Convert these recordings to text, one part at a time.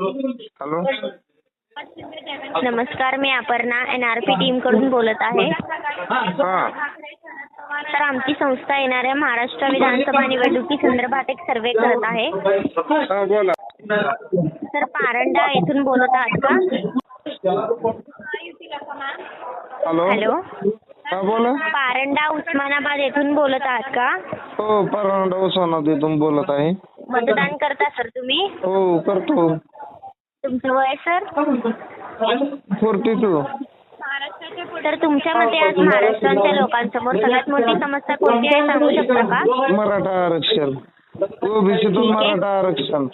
Hello. नमस्कार मी Aparna NRP team P टीमकडून बोलत आहे. हाँ तर आमची संस्था येणाऱ्या महाराष्ट्र विधानसभा निवडणुकी संदर्भात एक सर्वे करत आहे. हाँ बोला. तर पारंडा येथून बोलत आहात का? हॅलो. हॅलो. हाँ बोला. पारंडा उस्मानाबाद येथून बोलत आहात का? हो परांडा उस्मानाबाद इथून बोलत आहे. मतदान करता सर तुम्ही? हो करतो. तुमचं वय सर? Forty two. तर तुमच्या मते आज महाराष्ट्राच्या लोकांसमोर सगळ्यात मोठी समस्या कोणती आहे सांगू शकता का? मराठा आरक्षण. ओबीसीतून मराठा आरक्षण.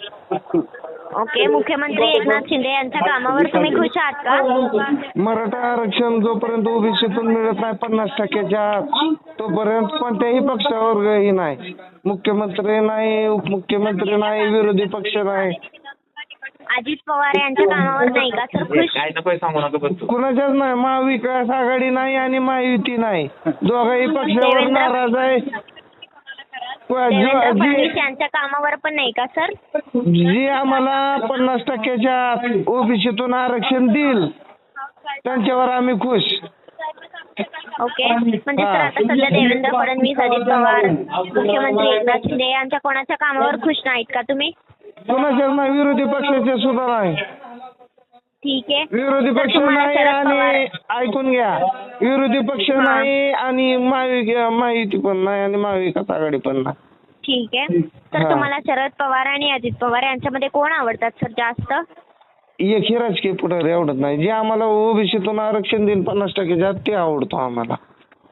ओके मुख्यमंत्री एकनाथ शिंदे यांच्या कामावर तुम्ही खुश आहात का? मराठा आरक्षण जोपर्यंत ओबीसीतून मिळत नाही पन्नास टक्क्याच्या आत तोपर्यंत कोणत्याही पक्षावर ही नाही. मुख्यमंत्री नाही उपमुख्यमंत्री नाही विरोधी पक्ष नाही. अजित पवार यांच्या कामावर नाही का? सर खुश. काय नको सांगू नका बस. तू. कुणाच्याच नाही महाविकास आघाडी नाही आणि महायुती नाही. दोघाही पक्षावर देवेंद्र- नाराज आहे. प- देवेंद्र जो- फडणवीस यांच्या कामावर पण नाही का सर? जी आम्हाला पन्नास टक्क्याच्या आत ओबीसीतून आरक्षण देईल त्यांच्यावर आम्ही खुश. ओके. म्हणजे सर. आता सध्या देवेंद्र फडणवीस अजित पवार मुख्यमंत्री एकनाथ शिंदे यांच्या कोणाच्या कामावर खुश नाहीत का तुम्ही? कुणाच्याच नाही विरोधी पक्षाचे सुद्धा नाही. ठीक आहे. विरोधी तर पक्ष तुम्हाला नाही शरद आणि ऐकून घ्या. विरोधी पक्ष हा. नाही आणि महाविक महायुती पण नाही आणि महाविकास आघाडी पण नाही. ठीक आहे. तर. तुम्हाला शरद पवार आणि अजित पवार यांच्यामध्ये कोण आवडतात सर जास्त? एकही राजकीय पुढारी आवडत नाही. जे आम्हाला ओबीसीतून आरक्षण देईल पन्नास टक्क्याच्या आत ते आवडतो आम्हाला.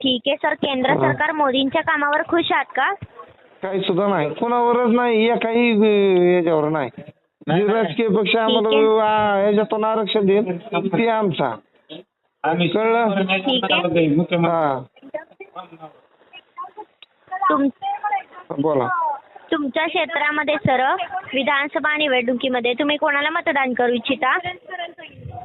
ठीक आहे सर. केंद्र हा. सरकार मोदींच्या कामावर खुश आहात का? काही सुद्धा नाही. कोणावरच नाही एकाही अं, याच्यावर नाही. जे राजकीय पक्ष आम्हाला आ, याच्यातून आरक्षण देईल ते आमचा. आम्ही कळलं? हा. तुम बोला. तुमच्या क्षेत्रामध्ये सर विधानसभा निवडणुकीमध्ये तुम्ही कोणाला मतदान करू इच्छिता?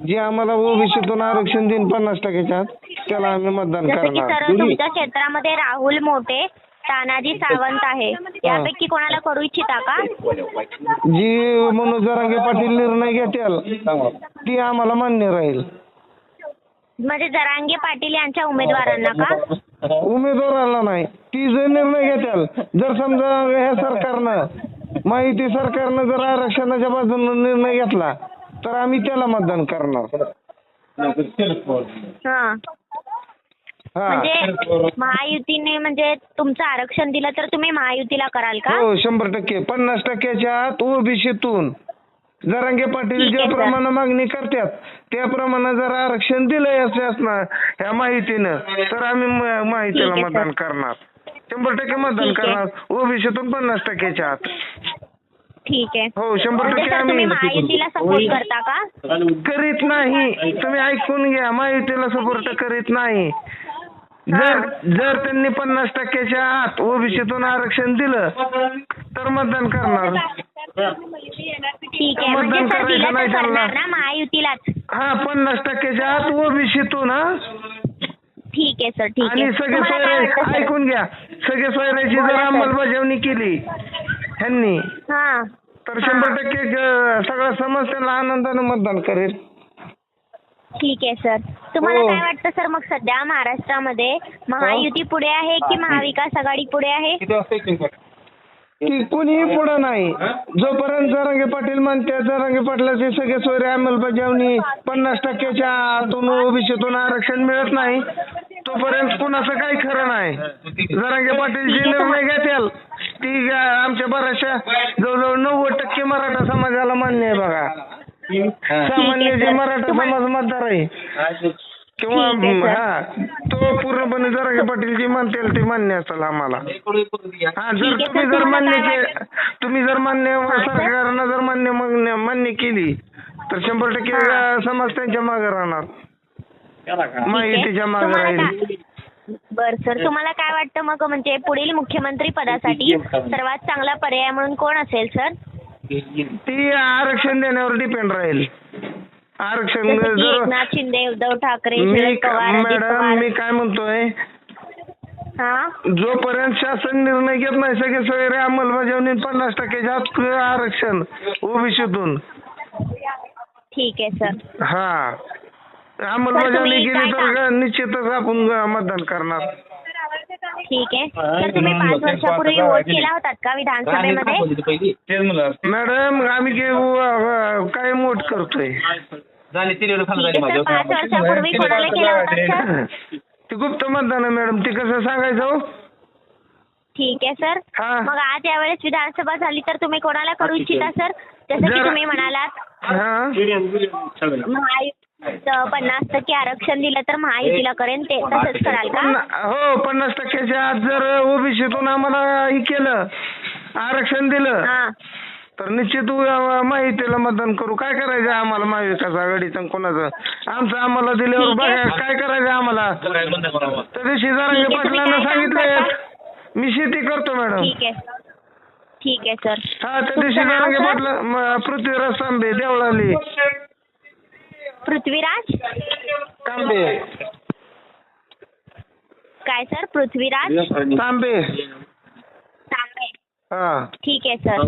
जे आम्हाला ओबीसीतून आरक्षण देईल पन्नास टक्क्याच्या आत त्याला आम्ही मतदान जसं की सर करणार तुमच्या क्षेत्रामध्ये राहुल मोठे तानाजी सावंत आहे. यापैकी कोणाला करू इच्छिता का? जी मनोज जरांगे पाटील निर्णय घेतील ती आम्हाला मान्य राहील. म्हणजे जरांगे पाटील यांच्या उमेदवारांना का? उमेदवाराला नाही ती जर निर्णय घेतील जर समजा ह्या सरकारनं माहिती सरकारनं जर आरक्षणाच्या बाजूने निर्णय घेतला तर आम्ही त्याला मतदान करणार. हा हा. म्हणजे महायुतीने म्हणजे तुमचं आरक्षण दिलं तर तुम्ही महायुतीला कराल का? हो शंभर टक्के. पन्नास टक्क्याच्या आत ओबीसीतून. जरांगे पाटील सर. ज्याप्रमाणे मागणी करतात त्याप्रमाणे जर आरक्षण दिलंय असणार ह्या माहितीनं तर आम्ही माहितीला. मतदान करणार. शंभर टक्के मतदान. करणार. ओबीसीतून पन्नास टक्क्याच्या आत. ठीक आहे. हो शंभर म्हणजे टक्के आम्ही महायुतीला सपोर्ट करता का? करीत नाही. तुम्ही ऐकून घ्या. माहितीला सपोर्ट करीत नाही. जर जर त्यांनी पन्नास टक्क्याच्या आत ओबीसीतून आरक्षण दिलं तर मतदान करणार. ठीक आहे. म्हणजे मतदान सर करायचं नाही त्यांना. करणार ना महायुतीलाच. हा पन्नास टक्क्याच्या आत ओबीसीतून हा. ठीक आहे सर. ठीक आहे. आणि सगळे तुम्हाला काय वाटतं सोयरे सर? ऐकून घ्या. सगळे सोयऱ्याची बोला, जर सर. अंमलबजावणी केली ह्यांनी हा. तर शंभर टक्के ग- सगळा समाज त्यांना आनंदाने मतदान करेल. ठीक आहे सर. तुम्हाला हो. काय वाटतं सर मग सध्या महाराष्ट्रामध्ये महायुती पुढे आहे की महाविकास आघाडी पुढे आहे? कुणीही पुढं नाही. जोपर्यंत जरांगे पाटील म्हणतात जरांगे पाटलाचे सगळे सोयरे अंमलबजावणी पन्नास टक्क्याच्या आतून ओबीसीतून आरक्षण मिळत नाही तोपर्यंत कुणाचं काही खरं नाही. जरांगे पाटील जे निर्णय घेतील. ती आमच्या बऱ्याचशा जवळजवळ नव्वद टक्के मराठा समाजाला सामान्य जे. मराठा समाज मतदार आहे किंवा. हा तो पूर्णपणे जरांगे पाटील जे म्हणतील ते मान्य असेल आम्हाला. हा जर तुम्ही जर मान्य के तुम्ही जर मान्य सर. सरकारनं जर मान्य मान्य मान्य केली तर शंभर टक्के समाज त्यांच्या मागे राहणार? माहितीच्या मागे राहील. बर सर तुम्हाला काय वाटतं मग? म्हणजे पुढील मुख्यमंत्री पदासाठी सर्वात चांगला पर्याय म्हणून कोण असेल सर? ती आरक्षण देण्यावर डिपेंड राहील. आरक्षण जर एकनाथ शिंदे उद्धव ठाकरे मी शरद पवार अजित मॅडम पवार. मी काय म्हणतोय? हा? जोपर्यंत शासन निर्णय घेत नाही सगळे सोयरे अंमलबजावणी पन्नास टक्क्याच्या आत आरक्षण ओबीसीतून. ठीक आहे सर. हा. अंमलबजावणी केली तर निश्चितच आपण ग- मतदान करणार. ठीक आहे. तर तुम्ही पाच वर्षापूर्वी वोट केला होतात का विधानसभेमध्ये? तेच मॅडम आम्ही के- व- काय मोठ करतोय. झाले तिरीवर खाली ठीक आहे सर पाच वर्षापूर्वी कोणाला केला होता सर? ते गुप्त मतदान आहे मॅडम. ते कसं सांगायचं हो? ठीक आहे सर. हा. मग आज यावेळेस विधानसभा झाली तर तुम्ही कोणाला करू इच्छिता सर? जसं की जरा- तुम्ही म्हणालात. हा. पन्नास टक्के आरक्षण दिलं तर महायुतीला करेन ते. तसंच कराल का? पन्ना- हो पन्नास टक्क्याच्या आत जर ओबीसीतून आम्हाला हे केलं आरक्षण दिलं हा. तर निश्चित उ- माहितीला मतदान करू. काय करायचं आम्हाला? महाविकास आघाडीचं आणि कोणाचं? आमचं आम्हाला दिल्यावर ठीक आहे. बघा काय करायचं आम्हाला? त्या दिवशी जरांगे. तुम्ही पाटलांना काय काम सांगितलंय मी शेती करतो मॅडम. ठीक आहे. ठीक आहे सर. हा त्या दिवशी तुमचं नाव, जरांगे सर? पाटला म- पृथ्वीराज तांबे देवळाली. पृथ्वीराज? तांबे. काय सर? पृथ्वीराज? तांबे. तांबे. हा. ठीक आहे सर.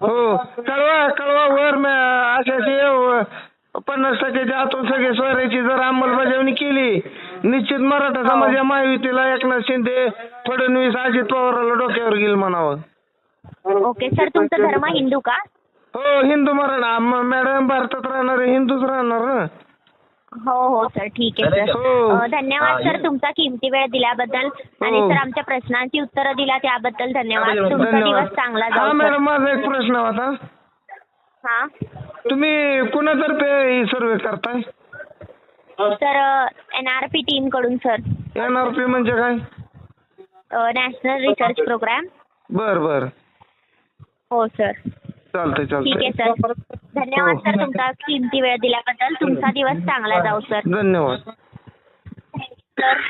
हो. कळवा कळवा वर म- अशाची व- पन्नास टक्क्याच्या आतून सगळे सोयऱ्याची जर अंमलबजावणी केली निश्चित मराठा समाज या महायुतीला एकनाथ शिंदे फडणवीस अजित पवाराला डोक्यावर घेईल म्हणावं. ओके सर तुमचा धर्म हिंदू का? हो हिंदू मराठा. मॅडम भारतात राहणारे हिंदूच राहणार ना. हो हो सर ठीक आहे सर हो. धन्यवाद सर तुमचा किमती वेळ दिल्याबद्दल आणि हो. सर आमच्या प्रश्नांची उत्तरं दिला त्याबद्दल धन्यवाद. तुमचा दिवस चांगला हा जाऊ मॅडम माझा एक प्रश्न होता. हा? तुम्ही कुणातर्फे ही सर्वे करताय? सर एन आर पी टीमकडून सर एन आर पी म्हणजे काय? नॅशनल रिसर्च प्रोग्राम बर बर. हो सर चालतंय ठीक आहे चालतंय सर धन्यवाद हो. सर तुमचा किमती वेळ दिल्याबद्दल. तुमचा दिवस चांगला जाऊ सर. धन्यवाद. सर